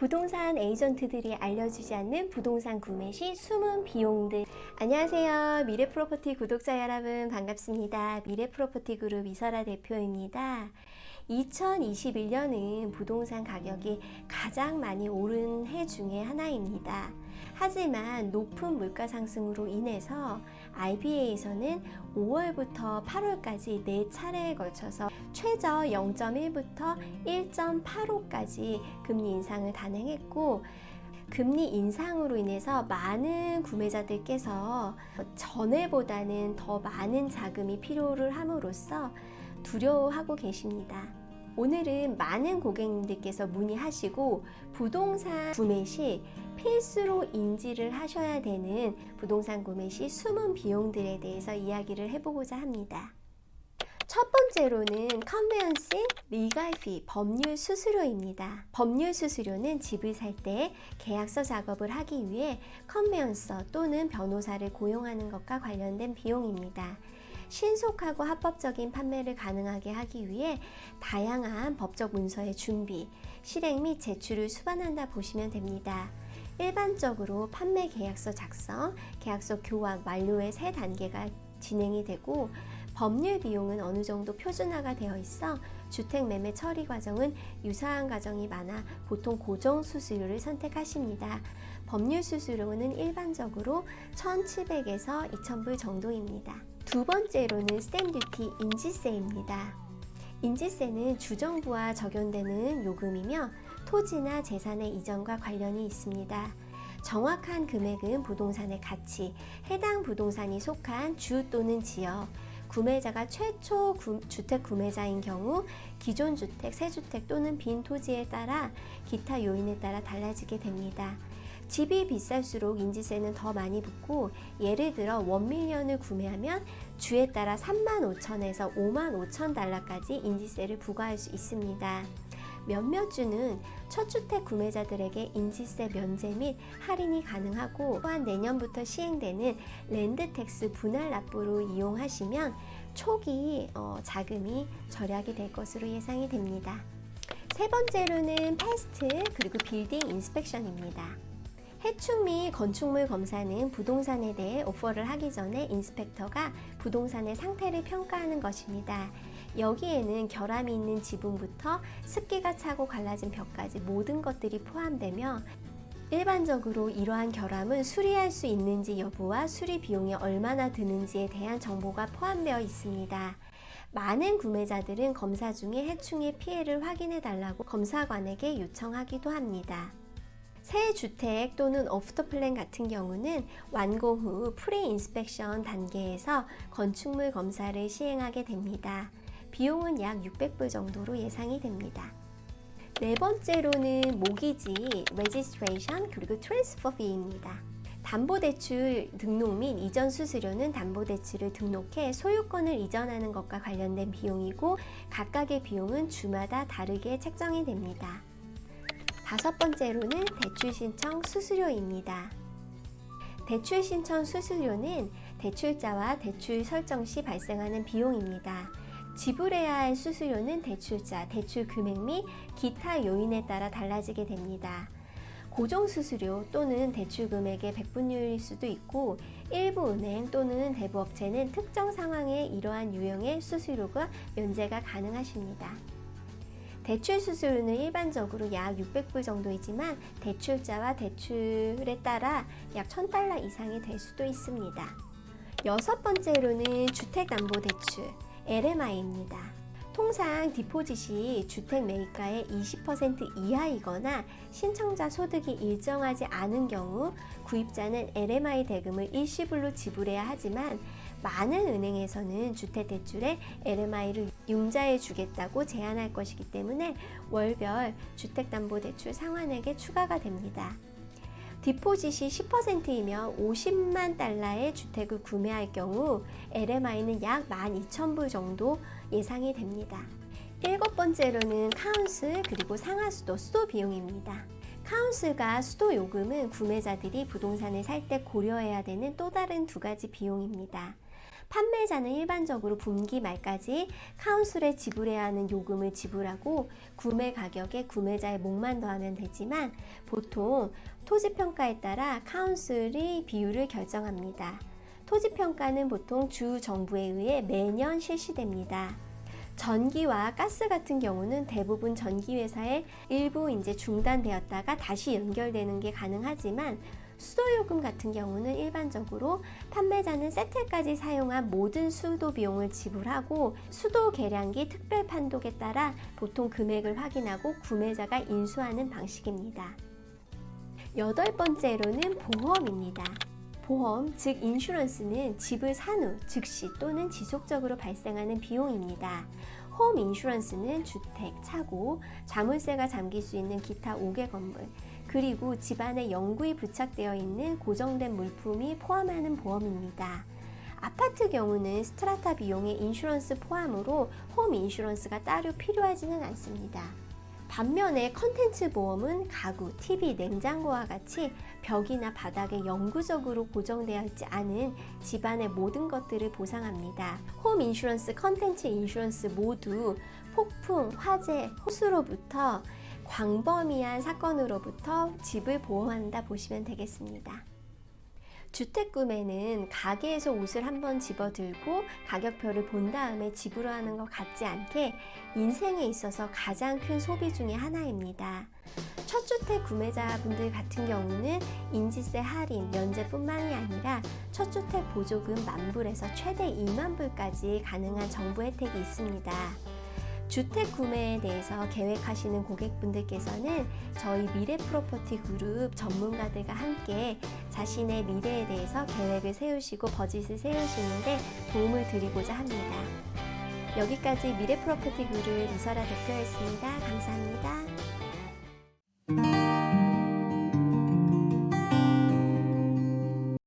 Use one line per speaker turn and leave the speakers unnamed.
부동산 에이전트들이 알려주지 않는 부동산 구매 시 숨은 비용들. 안녕하세요. 미래 프로퍼티 구독자 여러분 반갑습니다. 미래 프로퍼티 그룹 이설아 대표입니다. 2021년은 부동산 가격이 가장 많이 오른 해 중에 하나입니다. 하지만 높은 물가 상승으로 인해서 IBA에서는 5월부터 8월까지 네 차례에 걸쳐서 최저 0.1부터 1.85까지 금리 인상을 단행했고 금리 인상으로 인해서 많은 구매자들께서 전에보다는 더 많은 자금이 필요를 함으로써 두려워하고 계십니다. 오늘은 많은 고객님들께서 문의하시고 부동산 구매 시 필수로 인지를 하셔야 되는 부동산 구매 시 숨은 비용들에 대해서 이야기를 해보고자 합니다. 첫 번째로는 컨베언싱 리갈피 법률 수수료입니다. 법률 수수료는 집을 살 때 계약서 작업을 하기 위해 컨베언서 또는 변호사를 고용하는 것과 관련된 비용입니다. 신속하고 합법적인 판매를 가능하게 하기 위해 다양한 법적 문서의 준비, 실행 및 제출을 수반한다 보시면 됩니다. 일반적으로 판매 계약서 작성, 계약서 교환 완료의 세 단계가 진행이 되고 법률 비용은 어느 정도 표준화가 되어 있어 주택 매매 처리 과정은 유사한 과정이 많아 보통 고정 수수료를 선택하십니다. 법률 수수료는 일반적으로 1,700에서 2,000불 정도입니다. 두 번째로는 스탬듀티 인지세입니다. 인지세는 주정부와 적용되는 요금이며 토지나 재산의 이전과 관련이 있습니다. 정확한 금액은 부동산의 가치, 해당 부동산이 속한 주 또는 지역, 구매자가 최초 구, 주택 구매자인 경우 기존 주택, 새 주택 또는 빈 토지에 따라 기타 요인에 따라 달라지게 됩니다. 집이 비쌀수록 인지세는 더 많이 붙고 예를 들어 원밀리언을 구매하면 주에 따라 3만 5천에서 5만 5천 달러까지 인지세를 부과할 수 있습니다. 몇몇 주는 첫 주택 구매자들에게 인지세 면제 및 할인이 가능하고 또한 내년부터 시행되는 랜드텍스 분할 납부로 이용하시면 초기 어, 자금이 절약이 될 것으로 예상이 됩니다. 세 번째로는 패스트 그리고 빌딩 인스펙션입니다. 해충 및 건축물 검사는 부동산에 대해 오퍼를 하기 전에 인스펙터가 부동산의 상태를 평가하는 것입니다. 여기에는 결함이 있는 지붕부터 습기가 차고 갈라진 벽까지 모든 것들이 포함되며 일반적으로 이러한 결함은 수리할 수 있는지 여부와 수리 비용이 얼마나 드는지에 대한 정보가 포함되어 있습니다. 많은 구매자들은 검사 중에 해충의 피해를 확인해 달라고 검사관에게 요청하기도 합니다. 새 주택 또는 오프터 플랜 같은 경우는 완공 후 프리 인스펙션 단계에서 건축물 검사를 시행하게 됩니다. 비용은 약 600불 정도로 예상이 됩니다. 네 번째로는 모기지, 레지스트레이션 그리고 트랜스퍼 비입니다. 담보대출 등록 및 이전 수수료는 담보대출을 등록해 소유권을 이전하는 것과 관련된 비용이고 각각의 비용은 주마다 다르게 책정이 됩니다. 다섯 번째로는 대출 신청 수수료입니다. 대출 신청 수수료는 대출자와 대출 설정 시 발생하는 비용입니다. 지불해야 할 수수료는 대출자, 대출 금액 및 기타 요인에 따라 달라지게 됩니다. 고정 수수료 또는 대출 금액의 백분율일 수도 있고 일부 은행 또는 대부업체는 특정 상황에 이러한 유형의 수수료가 면제가 가능하십니다. 대출 수수료는 일반적으로 약 600불 정도이지만 대출자와 대출에 따라 약 1000달러 이상이 될 수도 있습니다. 여섯 번째로는 주택담보대출 LMI입니다. 통상 디포짓이 주택 매입가의 20% 이하이거나 신청자 소득이 일정하지 않은 경우 구입자는 LMI 대금을 일시불로 지불해야 하지만 많은 은행에서는 주택대출에 LMI를 융자해 주겠다고 제안할 것이기 때문에 월별 주택담보대출 상환액에 추가가 됩니다. 디포짓이 10%이며 50만 달러의 주택을 구매할 경우 LMI는 약 12,000불 정도 예상이 됩니다. 일곱 번째로는 카운슬 그리고 상하수도 수도 비용입니다. 카운슬과 수도 요금은 구매자들이 부동산을 살 때 고려해야 되는 또 다른 두 가지 비용입니다. 판매자는 일반적으로 분기 말까지 카운슬에 지불해야 하는 요금을 지불하고 구매 가격에 구매자의 목만 더하면 되지만 보통 토지 평가에 따라 카운슬이 비율을 결정합니다. 토지 평가는 보통 주 정부에 의해 매년 실시됩니다. 전기와 가스 같은 경우는 대부분 전기 회사에 일부 이제 중단되었다가 다시 연결되는 게 가능하지만 수도요금 같은 경우는 일반적으로 판매자는 세틀까지 사용한 모든 수도 비용을 지불하고 수도 계량기 특별 판독에 따라 보통 금액을 확인하고 구매자가 인수하는 방식입니다. 여덟 번째로는 보험입니다. 보험, 즉 인슈런스는 집을 산 후 즉시 또는 지속적으로 발생하는 비용입니다. 홈 인슈런스는 주택, 차고, 자물쇠가 잠길 수 있는 기타 5개 건물, 그리고 집안에 영구히 부착되어 있는 고정된 물품이 포함하는 보험입니다. 아파트 경우는 스트라타 비용의 인슈런스 포함으로 홈 인슈런스가 따로 필요하지는 않습니다. 반면에 컨텐츠 보험은 가구, TV, 냉장고와 같이 벽이나 바닥에 영구적으로 고정되어 있지 않은 집안의 모든 것들을 보상합니다. 홈 인슈런스, 컨텐츠 인슈런스 모두 폭풍, 화재, 호수로부터 광범위한 사건으로부터 집을 보호한다 보시면 되겠습니다. 주택 구매는 가게에서 옷을 한번 집어들고 가격표를 본 다음에 집으로 하는 것 같지 않게 인생에 있어서 가장 큰 소비 중의 하나입니다. 첫 주택 구매자분들 같은 경우는 인지세 할인, 면제뿐만이 아니라 첫 주택 보조금 만불에서 최대 2만 불까지 가능한 정부 혜택이 있습니다. 주택 구매에 대해서 계획하시는 고객분들께서는 저희 미래 프로퍼티 그룹 전문가들과 함께 자신의 미래에 대해서 계획을 세우시고 버짓을 세우시는데 도움을 드리고자 합니다. 여기까지 미래 프로퍼티 그룹 이설아 대표였습니다. 감사합니다.